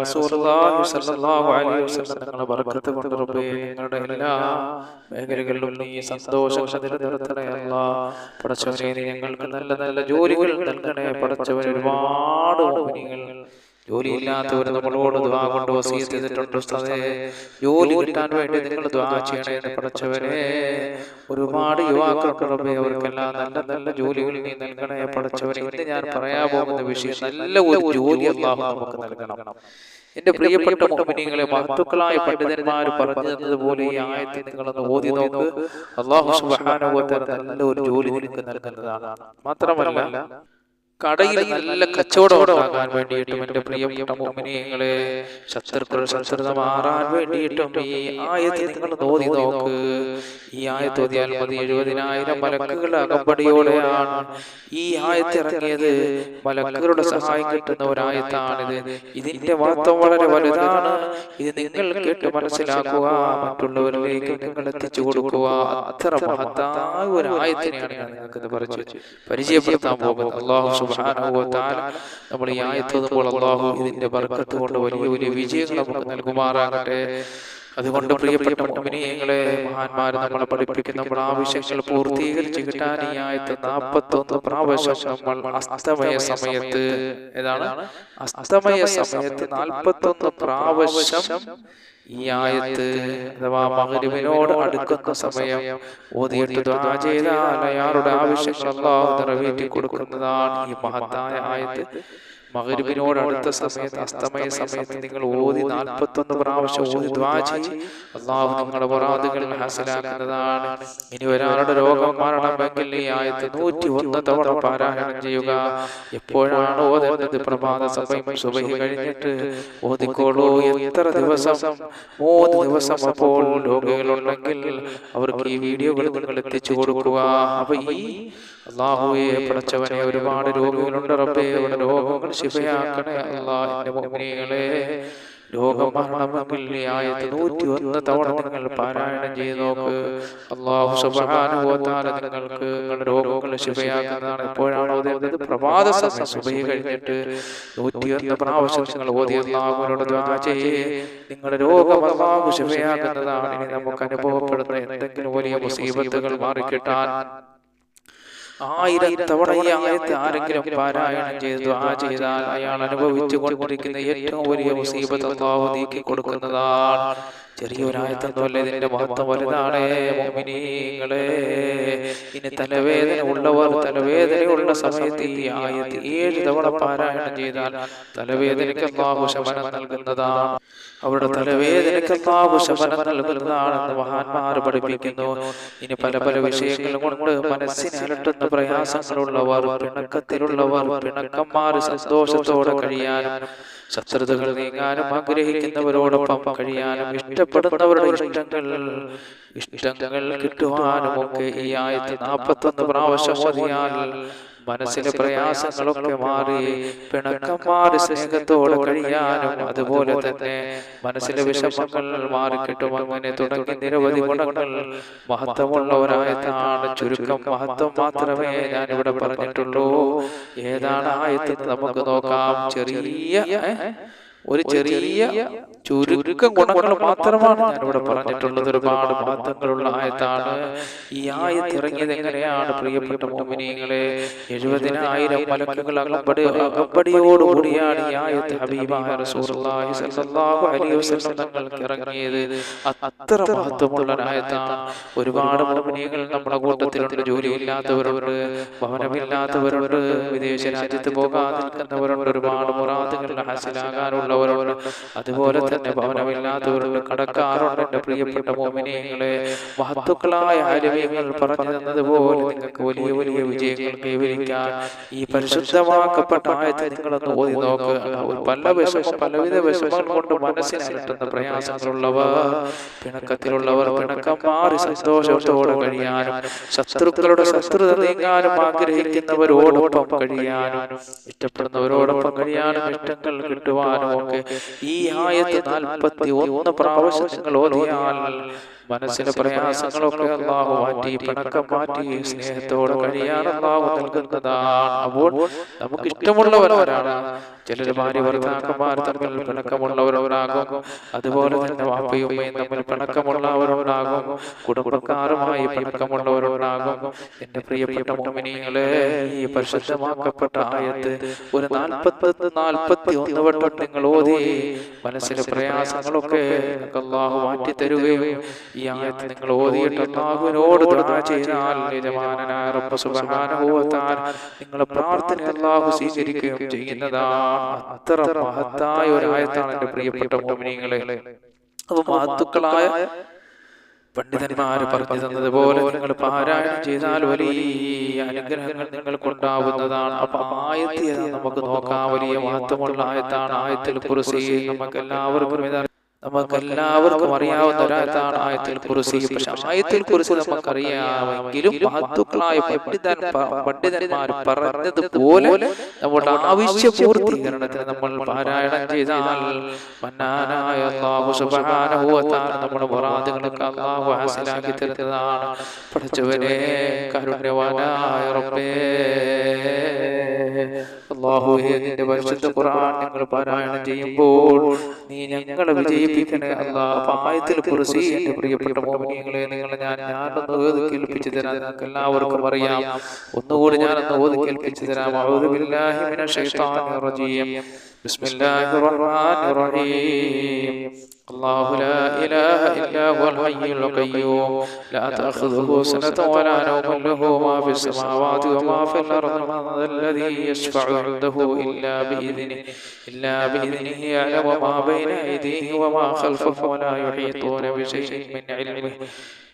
റസൂലുള്ളാഹി സ്വല്ലല്ലാഹു അലൈഹി ബർക്കത്ത് റബ്ബേ എല്ലാ മേഖലകളിലും സന്തോഷം ഞങ്ങൾക്ക് നല്ല നല്ല ജോലികൾ നൽകണേ. പടച്ചവൻ ഒരുപാട് ജോലിയില്ലാത്തവർ നമ്മളോട് ദ്വാ കൊണ്ട് വസീയത്ത് ചെയ്തിട്ടുണ്ട്. ഉസ്താദേ ജോലി കിട്ടാൻ വേണ്ടി നിങ്ങൾ ദ്വാ ചെയ്യണേ എന്ന് പടച്ചവനെ ഒരുപാട് യുവാക്കളുണ്ട് അവർക്കെല്ലാം നല്ല നല്ല ജോലികൾ നീ നൽകണേ പഠിച്ചവരെ. ഇന്ന് ഞാൻ പറയാൻ പോകുന്ന വിഷയം നല്ല ഒരു ജോലി അള്ളാഹു നമുക്ക് നൽകണം. എന്റെ പ്രിയപ്പെട്ട മുഅ്മിനീങ്ങളെ മഹത്തുക്കളായ പണ്ഡിതന്മാർ പറഞ്ഞു തന്നതുപോലെ ഈ ആയത്തിൽ നിങ്ങളൊന്ന് ഓതി നോക്ക്. അള്ളാഹു തആല നല്ല ഒരു ജോലി നിങ്ങൾക്ക് നൽകുന്നതാണ്. മാത്രമല്ല കടയിൽ നല്ല കച്ചവടം ഉണ്ടാകാൻ വേണ്ടിയിട്ടും എന്റെ പ്രിയപ്പെട്ട ശത്രുക്കൾ ശത്രുത മാറാൻ വേണ്ടിയിട്ടും ഈ ആയത്ത് നിങ്ങൾ തോതി നോക്ക്. ഈ ആയത്ത് ഓതിയാൽ മതി. എഴുപതിനായിരം മലക്കുകൾ അകമ്പടിയോടെയാണ് ഈ ആയത്ത് ഇറങ്ങിയത് മലക്കുകളുടെ സഹായം കിട്ടുന്ന ഒരായത്താണിത് ഇതിന്റെ മഹത്വം വളരെ വലുതാണ്. ഇത് നിങ്ങൾ കേട്ട് മനസ്സിലാക്കുക. മറ്റുള്ളവരിലേക്ക് നിങ്ങൾ എത്തിച്ചു കൊടുക്കുക. അത്ര മഹത്തായ ഒരു ആയത്തിനെയാണ് ഞാൻ നിങ്ങൾക്ക് പറഞ്ഞു പരിചയപ്പെടുത്താൻ പോകുന്നത്. അള്ളാഹു തആല നമ്മൾ ഈ ആയത്ത് ഓതുമ്പോൾ അള്ളാഹു ഇതിന്റെ ബർക്കത്ത് കൊണ്ട് വലിയ വലിയ വിജയങ്ങൾ നമുക്ക് നൽകുമാറാകട്ടെ. അതുകൊണ്ട് പ്രിയപ്പെട്ട മുഅ്മിനീങ്ങളെ മഹാന്മാർ നമ്മളെ പഠിപ്പിക്കുന്ന നമ്മുടെ ആവശ്യങ്ങൾ പൂർത്തീകരിച്ച് കിട്ടാൻ ഈ ആയത്ത് നാൽപ്പത്തൊന്ന് പ്രാവശ്യം നമ്മൾ അസ്തമയ സമയത്ത് ഏതാണ്? അസ്തമയ സമയത്ത് നാൽപ്പത്തൊന്ന് പ്രാവശ്യം ഈ ആയത്ത് അഥവാ മകരിവിനോട് അടുക്കുന്ന സമയം ഓതിയിട്ട് ദ്വാ നിറവേറ്റി കൊടുക്കുന്നതാണ് ഈ മഹത്തായ ആയത്ത്. മകരിബിനോട് അടുത്ത സമയത്ത് അസ്തമയ സമയത്ത് നിങ്ങൾ ഓതി നാൽപ്പത്തൊന്ന് പ്രാവശ്യം ഓതി ഇനി ഒരാളുടെ രോഗം മാറണമെങ്കിൽ ഈ ആയത്ത് നൂറ്റി ഒന്ന് തവണ പാരായണം ചെയ്യുക. എപ്പോഴാണ് ഓതേണ്ടത് പ്രഭാത സമയം സുബഹി കഴിഞ്ഞിട്ട് ഓതിക്കോളൂ. എത്ര ദിവസം? മൂന്ന് ദിവസം അപ്പോൾ രോഗികളുണ്ടെങ്കിൽ അവർക്ക് ഈ വീഡിയോകൾ നിങ്ങൾ എത്തിച്ചു കൊടുക്കുക. അപ്പൊ ഈ അള്ളാഹുയെ പടച്ചവനെ ഒരുപാട് രോഗികളുണ്ട് റബ്ബേ രോഗങ്ങൾ ശിവയാക്കണേ അള്ളാഹിന്റെ നൂറ്റി ഒന്ന് തവണ നിങ്ങൾ പാരായണം ചെയ്ത് നോക്ക്. അള്ളാഹു നിങ്ങൾക്ക് നിങ്ങളുടെ രോഗങ്ങൾ ശിവയാക്കുന്നതാണ് എപ്പോഴാണ് ഓതുന്നത് പ്രഭാത സമയം സുബഹി കഴിഞ്ഞിട്ട് നൂറ്റിയൊന്ന് പ്രാവശ്യം നിങ്ങൾ ഓതി അള്ളാഹുവിനോട് ദ്വാ ചെയ്യേ. നിങ്ങളുടെ രോഗം അള്ളാഹു ശിവയാക്കുന്നതാണ് ഇനി നമുക്ക് അനുഭവപ്പെടുന്ന എന്തെങ്കിലും വലിയ മുസീബത്തുകൾ മാറിക്കിട്ടാൻ ആയിരം തവണ ഈ ആയത്ത് ആരെങ്കിലും പാരായണം ചെയ്തു ആ ചെയ്താൽ അയാൾ അനുഭവിച്ചു കൊണ്ടിരിക്കുന്ന ഏറ്റവും വലിയ മുസീബത്ത് അള്ളാഹു നീക്കി കൊടുക്കുന്നതാണ് ചെറിയൊരായത്തൊന്നുമല്ല ഇതിന്റെ മഹത്വം വലുതാണ് മോമിനീങ്ങളെ. ഇനി തലവേദന ഉള്ളവർ തലവേദനയുള്ള സമയത്ത് ഈ ആയത്ത് ഏഴ് തവണ പാരായണം ചെയ്താൽ തലവേദനയ്ക്ക് അള്ളാഹു ശമനം നൽകുന്നതാണ്. അവരുടെ തലവേദനയ്ക്ക് അള്ളാഹു ശമനം നൽകുന്നതാണെന്ന് മഹാന്മാർ പഠിപ്പിക്കുന്നു. ഇനി പല പല വിഷയങ്ങൾ കൊണ്ട് മനസ്സിനെ അലട്ടുന്ന പ്രയാസങ്ങളുള്ളവർ പിണക്കത്തിലുള്ളവർ പിണക്കന്മാർ സന്തോഷത്തോടെ കഴിയാനും ശത്രുതകൾ നീങ്ങാനും ആഗ്രഹിക്കുന്നവരോടൊപ്പം കഴിയാനും ഇഷ്ടപ്പെടുന്നവരുടെ ഇഷ്ടങ്ങൾ ഇഷ്ടങ്ങൾ കിട്ടുവാനും ഒക്കെ ഈ ആയത്ത് നാൽപ്പത്തൊന്ന് പ്രാവശ്യം ഓതിയാൽ മനസ്സിലെ പ്രയാസങ്ങളൊക്കെ മാറി പിണക്കം മാറി സ്നേഹത്തോടെ കഴിയാനും അതുപോലെ തന്നെ മനസ്സിലെ വിഷമങ്ങൾ മാറിക്കിട്ടും അങ്ങനെ തുടങ്ങി നിരവധി ഗുണങ്ങൾ മഹത്വമുള്ളവരായത്താണ് ചുരുക്കം മഹത്വം മാത്രമേ ഞാൻ ഇവിടെ പറഞ്ഞിട്ടുള്ളൂ. ഏതാണ് ആയത്ത് നമുക്ക് നോക്കാം. ചെറിയ ഒരു ചെറിയ ചുരുക്കം ഗുണങ്ങൾ മാത്രമാണ് ഞാൻ ഇവിടെ പറഞ്ഞിട്ടുള്ളത്. ഒരുപാട് മഹത്വങ്ങളുള്ള ആയത്താണ് ഈ ആയത്ത് ഇറങ്ങിയത് എങ്ങനെയാണ് പ്രിയപ്പെട്ട മോമിനിയങ്ങളെ എഴുപതിനായിരം മലക്കുകൾ അകമ്പടി അകമ്പടിയോടുകൂടിയാണ് ഈ ആയത്ത് ഹബീബായ റസൂലുള്ളാഹി സ്വല്ലല്ലാഹു അലൈഹി വസല്ലം തങ്ങൾക്ക് ഇറങ്ങിയത് അത്ര മഹത്വമുള്ള ആയത്താണ്. ഒരുപാട് മോമിനിയങ്ങൾ നമ്മുടെ കൂട്ടത്തിലുണ്ട് ജോലിയില്ലാത്തവരുണ്ട് ഭവനമില്ലാത്തവരുണ്ട് വിദേശ രാജ്യത്ത് പോകാതെ നിൽക്കുന്നവരുണ്ട് ഒരുപാട് മുറാദുകൾ ഹാസിലാകാനുള്ളവരുണ്ട് അതുപോലെ തന്നെ ഭവനമില്ലാത്തവരുണ്ട് കടക്കാറുണ്ട്. എന്റെ പ്രിയപ്പെട്ട മോമിനിയങ്ങളെ മഹത്തുക്കളായ ആരോഗ്യങ്ങൾ പറഞ്ഞു തന്നതുപോലെ നിങ്ങൾക്ക് വലിയ വലിയ വിജയങ്ങൾ കൈവരിക്കാൻ ഈ പരിശുദ്ധമാക്കപ്പെട്ട ആയത്തെ നിങ്ങളൊന്ന് ഓതി നോക്കുക. പല വിഷമം പലവിധ വിഷമങ്ങൾ കൊണ്ട് മനസ്സിന് കിട്ടുന്ന പ്രയാസങ്ങളുള്ളവർ പിണക്കത്തിലുള്ളവർ പിണക്കം മാറി സന്തോഷത്തോടെ കഴിയാനും ശത്രുക്കളുടെ ശത്രുത നീങ്ങാനും ആഗ്രഹിക്കുന്നവരോടൊപ്പം കഴിയാനും ഇഷ്ടപ്പെടുന്നവരോടൊപ്പം കഴിയാനും ഇഷ്ടങ്ങൾ കിട്ടുവാനും ഈ ആയത്ത് നാൽപ്പത്തി ഒന്ന് പ്രാവശ്യം നിങ്ങൾ ഓതിയാൽ മനസ്സിലെ പ്രയാസങ്ങളൊക്കെ അള്ളാഹു മാറ്റി പിണക്കം മാറ്റി സ്നേഹത്തോടെ കഴിയാൻ അള്ളാഹു നൽകുന്നതാണ്. അപ്പോൾ നമുക്ക് ഇഷ്ടമുള്ളവരവരാണ് ചിലർ ഭാര്യ ഭർത്താക്കന്മാർ തമ്മിൽ പിണക്കമുള്ളവരവരാകും അതുപോലെ തന്നെ വാപ്പയുമ്മയും തമ്മിൽ പിണക്കമുള്ളവരവരാകും കുടുംബക്കാരുമായി പിണക്കമുള്ളവരവരാകും എന്റെ പ്രിയപ്പെട്ട മോമിനികളെ ഈ പരിശുദ്ധമാക്കപ്പെട്ട ആയത്ത് ഒരു നാൽപ്പത്തി നാൽപ്പത്തി ഒന്ന് വട്ടം നിങ്ങൾ ഓതി. മനസ്സിലെ പ്രയാസങ്ങളൊക്കെ അള്ളാഹു മാറ്റി തരുകയും ഈ ആയത്ത് നിങ്ങൾ ഓതിയിട്ട് അള്ളാഹുവിനോട് ദുആ ചെയ്താൽ യജമാനനായ റബ്ബ് സുബ്ഹാനഹു വ തആല നിങ്ങളുടെ പ്രാർത്ഥന അള്ളാഹു സ്വീകരിക്കുകയും ചെയ്യുന്നതാണ് അത്ര മഹത്തായ ഒരു ആയത്താണ് എന്റെ പ്രിയപ്പെട്ട മോമിനികളെ അപ്പൊ മഹത്തുക്കളായ പണ്ഡിതന്മാര് പറഞ്ഞു തന്നതുപോലെ നിങ്ങൾ പാരായണം ചെയ്താൽ വലിയ അനുഗ്രഹങ്ങൾ നിങ്ങൾക്കുണ്ടാവുന്നതാണ് അപ്പൊ ആയത്തി നമുക്ക് നോക്കാം. വലിയ മഹത്വമുള്ള ആയത്താണ് ആയത്തിൽ കുറിച്ച് നമുക്ക് എല്ലാവർക്കും നമുക്ക് എല്ലാവർക്കും അറിയാവുന്ന ഒരായത്താണ് ആയത്തിൽ കുറിച്ച് പക്ഷെ ആയത്തിൽ കുറിച്ച് നമുക്കറിയാമെങ്കിലും മഹത്തുക്കളായ പണ്ഡിതൻ പണ്ഡിതന്മാർ പറഞ്ഞതുപോലെ നമ്മുടെ ആവശ്യ പൂർത്തീകരണത്തിന് നമ്മൾ പാരായണം ചെയ്താൽ മന്നാനായ നമ്മുടെ മുറാദുകളൊക്കെ അല്ലാഹു ഹാസിലാക്കി തരുന്നതാണ്. പഠിച്ചവനെ കരുണ്യവാനായ റബ്ബേ. അല്ലാഹുവേ നിന്റെ പരിശുദ്ധ ഖുർആൻ ഞങ്ങൾ പാരായണം ചെയ്യുമ്പോൾ നീ ഞങ്ങളെ വിജയിപ്പിക്കണേ. അല്ലാഹ് ആയത്തിൽ കുറിച്ച് എന്റെ പ്രിയപ്പെട്ട മോമിനിയങ്ങളെ നിങ്ങളെ ഞാൻ ഞാനൊന്ന് ഓതി കേൾപ്പിച്ചു തരാം നിങ്ങൾക്ക് എല്ലാവർക്കും അറിയാം. ഒന്നുകൂടി ഞാനൊന്ന് ഓതി കേൾപ്പിച്ചു തരാം. അഊദു ബില്ലാഹി മിനശ് ശൈത്താനിർ റജീം. بسم الله الرحمن الرحيم. الله لا إله إلا هو الحي القيوم. لا تأخذه سنة ولا نوم له ما في السماوات وما في الأرض من الذي يشفع عنده إلا بإذنه. إلا بإذنه يعلم ما بين أيديه وما خلفه ولا يحيطون بشيء من علمه.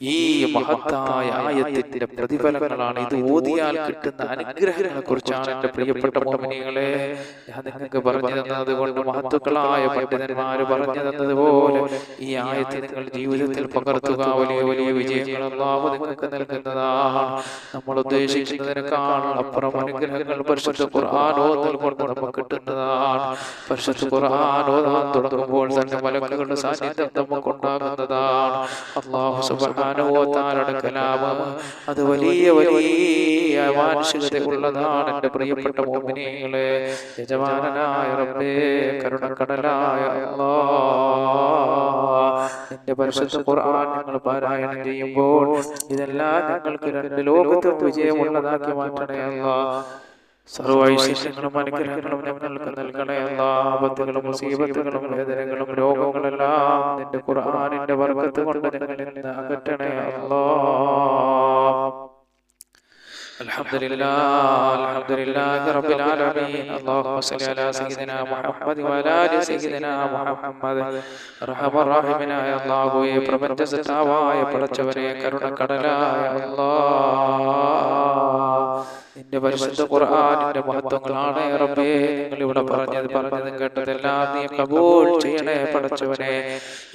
ഈ മഹത്തായ ആയത്തിന്റെ പ്രതിഫലങ്ങളാണ് ഇത് ഓതിയാൽ കിട്ടുന്ന അനുഗ്രഹങ്ങളെ കുറിച്ചാണ് എന്റെ പ്രിയപ്പെട്ട മോമിനികളെ ഞാൻ നിങ്ങൾക്ക് പറഞ്ഞു തന്നത് കൊണ്ട് മഹത്തുക്കളായ പണ്ഡിതന്മാര് പറഞ്ഞു തന്നതുപോലെ ഈ ആയത്ത് നിങ്ങൾ ജീവിതത്തിൽ പകർത്തുക. വലിയ വലിയ വിജയങ്ങൾ അള്ളാഹു നിങ്ങൾക്ക് നൽകുന്നതാണ് നമ്മൾ ഉദ്ദേശിക്കുന്നതിനേക്കാൾ അപ്പുറം അനുഗ്രഹങ്ങൾ പരിശുദ്ധ ഖുർആാനോ കൊണ്ട് നമുക്ക് കിട്ടുന്നതാണ്. പരിശുദ്ധ ഖുർആാനോ തുടങ്ങുമ്പോൾ തന്നെ മലക്കുകളുടെ സാന്നിധ്യം നമുക്ക് ഉണ്ടാകുന്നതാണ്. അള്ളാഹു സുബ്ഹാനഹു സുബാനുഭവത്താലുടെ കലാമ് അത് വലിയ വലിയ മാനുഷികത ഉള്ളതാണ് എന്റെ പ്രിയപ്പെട്ട മോമിനികളെ യജമാനനായ റബ്ബേ കരുണക്കടലായ നിന്റെ പരിശുദ്ധ ഖുർആൻ ഞങ്ങൾ പാരായണം ചെയ്യുമ്പോൾ ഇതെല്ലാം ഞങ്ങൾക്ക് രണ്ട് ലോകത്തും വിജയമുള്ളതാക്കി മാറ്റണേ അല്ലാ സർവൈശ്വര്യങ്ങളും അനുഗ്രഹങ്ങളും ഞങ്ങൾക്ക് നൽകണേ എല്ലാ ആപത്തുകളും മുസീബത്തുകളും വേദനകളും രോഗങ്ങളെല്ലാം നിന്റെ ഖുർആനിന്റെ വർഗത്ത് കൊണ്ട് ഞങ്ങളിൽ നിന്ന് അകറ്റണേ അല്ലാ الحمد لله الحمد لله رب العالمين اللهم صل على سيدنا محمد وعلى ال سيدنا محمد رحم الراحمين يا الله പ്രപഞ്ച സത്താവായ പടച്ചവനെ കരുണക്കടലായ അല്ലാഹ് നിന്റെ പരിശുദ്ധ ഖുർആനിന്റെ മഹത്വങ്ങളാണ് റബ്ബേ. നിങ്ങൾ ഇവിടെ പറഞ്ഞത് പറഞ്ഞതും കേട്ടതെല്ലാം നീ കബൂൾ ചെയ്യണേ പടച്ചവനെ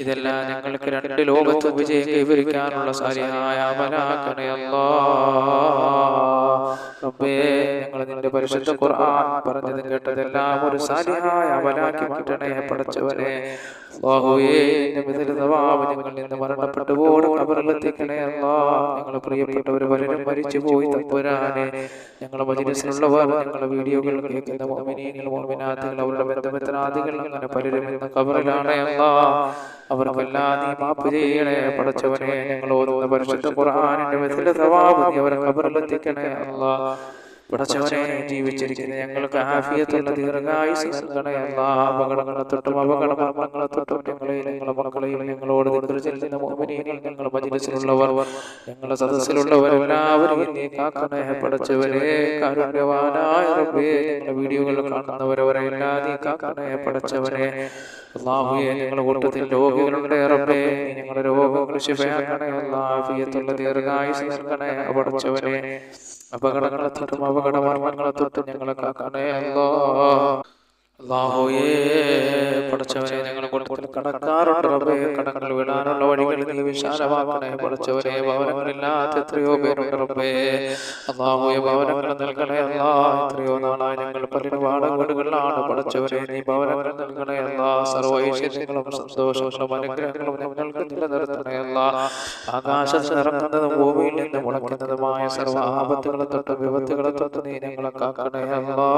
ഇതെല്ലാം ഞങ്ങൾക്ക് രണ്ട് ലോകത്ത് വിജയം കൈവരിക്കാനുള്ള സാരിയായ അമലാക്കണേ അല്ലാ. റബ്ബേ ഞങ്ങൾ നിന്റെ പരിശുദ്ധ ഖുർആൻ പറഞ്ഞതും കേട്ടതെല്ലാം ഒരു സാരിയായ അമലാക്കി മാറ്റണേ പടച്ചവനെ ഞങ്ങൾ മരണപ്പെട്ടു പോലും കബറിലെത്തിക്കണേ അല്ലാ ഞങ്ങൾ പ്രിയപ്പെട്ടവർ പലരും മരിച്ചു പോയി തമ്പുരാനെ ഞങ്ങളുടെ മജിലിസിലുള്ളവർ ഞങ്ങളുടെ വീഡിയോകൾ കേൾക്കുന്ന മോമിനിയങ്ങൾ അവരുടെ ബന്ധമിത്രാദികൾ അങ്ങനെ പലരും ഇന്ന് കബറിലാണ് അല്ലാ അവർക്കെല്ലാം നീ മാപ്പ് ചെയ്യണേ ഞങ്ങൾ ഓരോ പരിശുദ്ധ ഖുർആനിന്റെ അവരെ കബറിലെത്തിക്കണേ അല്ലാ പടച്ചവനെ ജീവിച്ചിരിക്കുന്ന ഞങ്ങൾക്ക് ആഫിയത്തുള്ള ദീർഘായുസ് നൽകണേ എല്ലാ അപകടങ്ങളെ തൊട്ടും അപകട മരണങ്ങളെ തൊട്ടും ഞങ്ങളെയും ഞങ്ങളുടെ മക്കളെയും ഞങ്ങളോട് ചെല്ലുന്ന മോമിനിയങ്ങൾ ഞങ്ങളുടെ മജിലിസിലുള്ളവർ. ഞങ്ങളുടെ സദസ്സിലുള്ളവർ എല്ലാവരും നീ കാക്കണേ പടച്ചവരെ കാരുണ്യവാനായ റബ്ബേ ഞങ്ങളുടെ വീഡിയോകൾ കാണുന്നവരവരെ എല്ലാ നീ കാക്കണേ പടച്ചവരെ അള്ളാഹുയെ രോഗികളുണ്ട് റബ്ബേ. ഞങ്ങളുടെ രോഗങ്ങൾ ശിഫയാക്കണേ ആഫിയത്തുള്ള ദീർഘായുസ് നൽകണേ പടച്ചവനെ. അപകടങ്ങളെ തൊട്ടും അപകട മരണങ്ങളെ തൊട്ടും ഞങ്ങളെ കാക്കണേ അല്ലോ. അള്ളാഹുയേ പഠിച്ചവനെ ഞങ്ങളെ കൊണ്ട് കടക്കാറുണ്ട് റബ്ബേ. കടങ്ങൾ വിടാനുള്ള വഴികൾ നീ വിശാലമാക്കണേ. പഠിച്ചവരെ ഭവനങ്ങളില്ലാത്ത എത്രയോ പേരുണ്ട് റബ്ബേ. അള്ളാഹുയെ ഭവനങ്ങൾ നൽകണേ അല്ലാ. എത്രയോ നാളായി ഞങ്ങൾ പലരും വാടക വീടുകളിലാണ് പഠിച്ചവരെ നീ ഭവനങ്ങൾ നൽകണേ അല്ലാ. സർവൈശ്വര്യങ്ങളും സന്തോഷങ്ങളും അനുഗ്രഹങ്ങളും ഞങ്ങൾക്ക് നിലനിർത്തണേ അല്ലാ. ആകാശത്ത് നിറക്കുന്നതും ഭൂമിയിൽ നിന്ന് മുളയ്ക്കുന്നതുമായ സർവ ആപത്തുകളെ തൊട്ട് വിപത്തുകളെ തൊട്ട് നീ ഞങ്ങളെ കാക്കണേ അല്ലാ.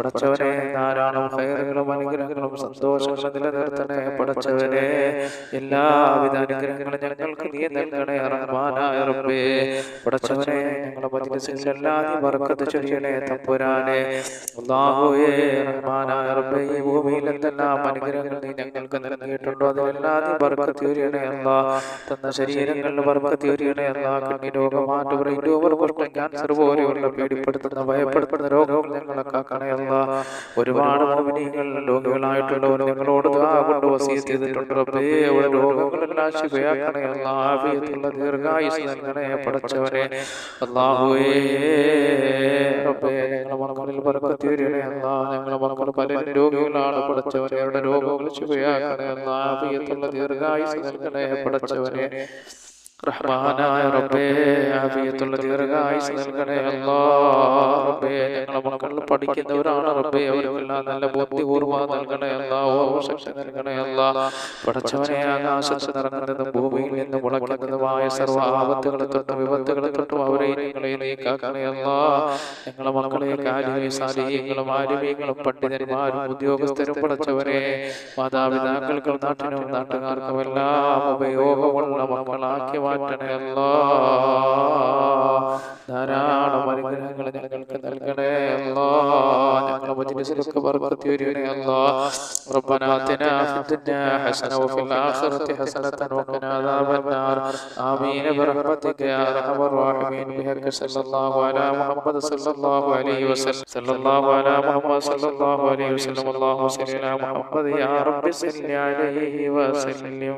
പടച്ചവനെ ധാരാളം ഹൈറുകളും അനുഗ്രഹങ്ങളും സന്തോഷങ്ങളും നിലനിർത്തണേ പടച്ചവനെ എല്ലാവിധ അനുഗ്രഹങ്ങളും ഞങ്ങൾക്ക് നീ നൽകണേ റഹ്മാനായ റബ്ബേ. പടച്ചവനെ ഞങ്ങളുടെ മജ്ലിസിൽ എല്ലാവരും ബർക്കത്ത് ചൊരിയണേ തമ്പുരാനെ. അല്ലാഹുവേ റഹ്മാനായ റബ്ബേ ഈ ഭൂമിയിൽ എന്തെല്ലാം അനുഗ്രഹങ്ങൾ നീ ഞങ്ങൾക്ക് നൽകിയിട്ടുണ്ടോ. അതിലെല്ലാവരും ബർക്കത്ത് ചൊരിയണേ അല്ലാ. തന്ന ശരീരങ്ങളിൽ ബർക്കത്ത് ചൊരിയണേ അല്ലാ. കണ്ണി രോഗം മാറ്റു ക്യാൻസർ പോലെയുള്ള പേടിപ്പെടുത്തുന്ന ഭയപ്പെടുത്തുന്ന രോഗങ്ങൾ ഞങ്ങളെ കാക്കണേ ഒരുപാട് മോഹിനികൾ രോഗികളായിട്ടുള്ളവർ നിങ്ങളോട് കൊണ്ട് വസീത് ചെയ്തിട്ടുണ്ട്. റബ്ബേ രോഗങ്ങളെല്ലാം ശിവയാക്കണേ അല്ലാ ആഫിയത്തുള്ള ദീർഘായുസ് നൽകണേ പടച്ചവനെ അല്ലാഹുവേ റബ്ബേ ഞങ്ങളുടെ മക്കളിൽ ബർക്കത്ത് വരണേ അല്ലാ ഞങ്ങളെ മക്കൾ പലരും രോഗികളാണ് പടച്ചവനെ അവരുടെ രോഗങ്ങൾ ശിവയാക്കണേ അല്ലാ ആഫിയത്തുള്ള ദീർഘായുസ് നൽകണേ പടച്ചവനെ റഹ്മാനായ റബ്ബേ ആഫിയത്തുള്ള ദീർഘായുസ് നൽകണേ അല്ലാ റബ്ബേ ഞങ്ങളെ മക്കൾ പഠിക്കുന്നവരാണ് റബ്ബേ അവരെല്ലാം നല്ല ബുദ്ധി കൂർമ്മ നൽകണേ അല്ലാ ഓർമ്മശക്തി നൽകണേ അല്ലാ. പഠിച്ചവനെ ആകാശത്ത് നിറങ്ങുന്നതും ഭൂമിയിൽ നിന്ന് മുളയ്ക്കുന്നതുമായ സർവ ആപത്തുകളെ തൊട്ടും വിപത്തുകളെ തൊട്ടും അവരെ നിങ്ങളെ നീക്കാക്കണേ കാക്കണേ അല്ലാ. ഞങ്ങളെ മക്കളെ കാര്യമേ സാലിഹ്യങ്ങളും ആരോഗ്യങ്ങളും പണ്ഡിതന്മാരും ഉദ്യോഗസ്ഥരും പഠിച്ചവരെ മാതാപിതാക്കൾക്കും നാട്ടിനും നാട്ടുകാർക്കും എല്ലാം ഉപയോഗമുള്ള മക്കളാക്കി മാറ്റണേ അല്ലാ ധാരാളം അനുഗ്രഹങ്ങൾ ഞങ്ങൾക്ക് നൽകണേ അല്ലാ ഞങ്ങളുടെ മജ്ലിസിലൊക്കെ ബർക്കത്ത് വരണേ അല്ലാ ربنا آتنا في الدنيا حسنة وفي الآخرة حسنة وقنا عذاب النار آمين برحمتك يا أرحم الراحمين بحق صلى الله على محمد صلى الله عليه وسلم صلى الله على محمد صلى الله عليه وسلم اللهم صل على محمد يا رب صل عليه وسلم